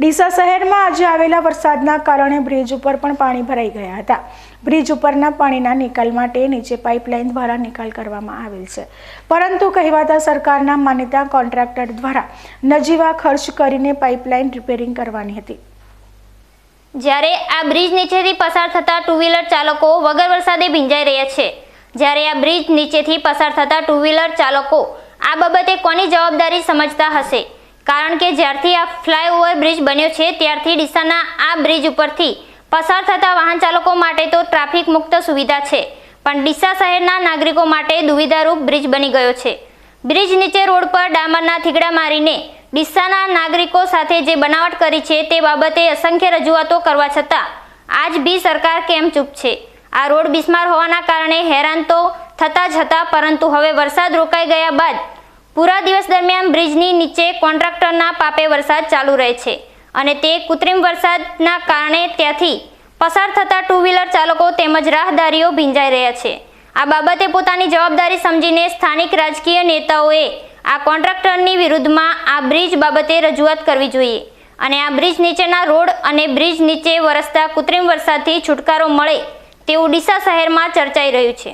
ડીસા શહેરમાં આજે આવેલા વરસાદના કારણે બ્રિજ ઉપર પણ પાણી ભરાઈ ગયા હતા. બ્રિજ ઉપરના પાણીના નિકાલ માટે નીચે પાઇપલાઇન દ્વારા નિકાલ કરવામાં આવેલ છે. પરંતુ કહેવાતા સરકારના માન્યતા કોન્ટ્રાક્ટર દ્વારા નજીવા ખર્ચ કરીને પાઇપલાઇન રિપેરિંગ કરવાની હતી. જ્યારે આ બ્રિજ નીચેથી પસાર થતા ટુ વ્હીલર ચાલકો વગર વરસાદે ભીંજાઈ રહ્યા છે, જ્યારે આ બ્રિજ નીચેથી પસાર થતા ટુ વ્હીલર ચાલકો આ બાબતે કોની જવાબદારી સમજતા હશે? કારણ કે જ્યારથી આ ફ્લાયઓવર બ્રિજ બન્યો છે, ત્યારથી ડીસાના આ બ્રિજ ઉપરથી પસાર થતા વાહન ચાલકો માટે તો ટ્રાફિક મુક્ત સુવિધા છે, પણ ડીસા શહેરના નાગરિકો માટે દુવિધારૂપ બ્રિજ બની ગયો છે. બ્રિજ નીચે રોડ પર ડામરના થીગડા મારીને ડીસાના નાગરિકો સાથે જે બનાવટ કરી છે તે બાબતે અસંખ્ય રજૂઆતો કરવા છતાં આજ બી સરકાર કેમ ચૂપ છે? આ રોડ બિસ્માર હોવાના કારણે હેરાન તો થતા જ હતા, પરંતુ હવે વરસાદ રોકાઈ ગયા બાદ પૂરા દિવસ દરમિયાન બ્રિજની નીચે કોન્ટ્રાક્ટરના પાપે વરસાદ ચાલુ રહે છે અને તે કૃત્રિમ વરસાદના કારણે ત્યાંથી પસાર થતા ટુ વ્હીલર ચાલકો તેમજ રાહદારીઓ ભીંજાઈ રહ્યા છે. આ બાબતે પોતાની જવાબદારી સમજીને સ્થાનિક રાજકીય નેતાઓએ આ કોન્ટ્રાક્ટરની વિરુદ્ધમાં આ બ્રિજ બાબતે રજૂઆત કરવી જોઈએ અને આ બ્રિજ નીચેના રોડ અને બ્રિજ નીચે વરસતા કૃત્રિમ વરસાદથી છુટકારો મળે તેવું ડીસા શહેરમાં ચર્ચાઈ રહ્યું છે.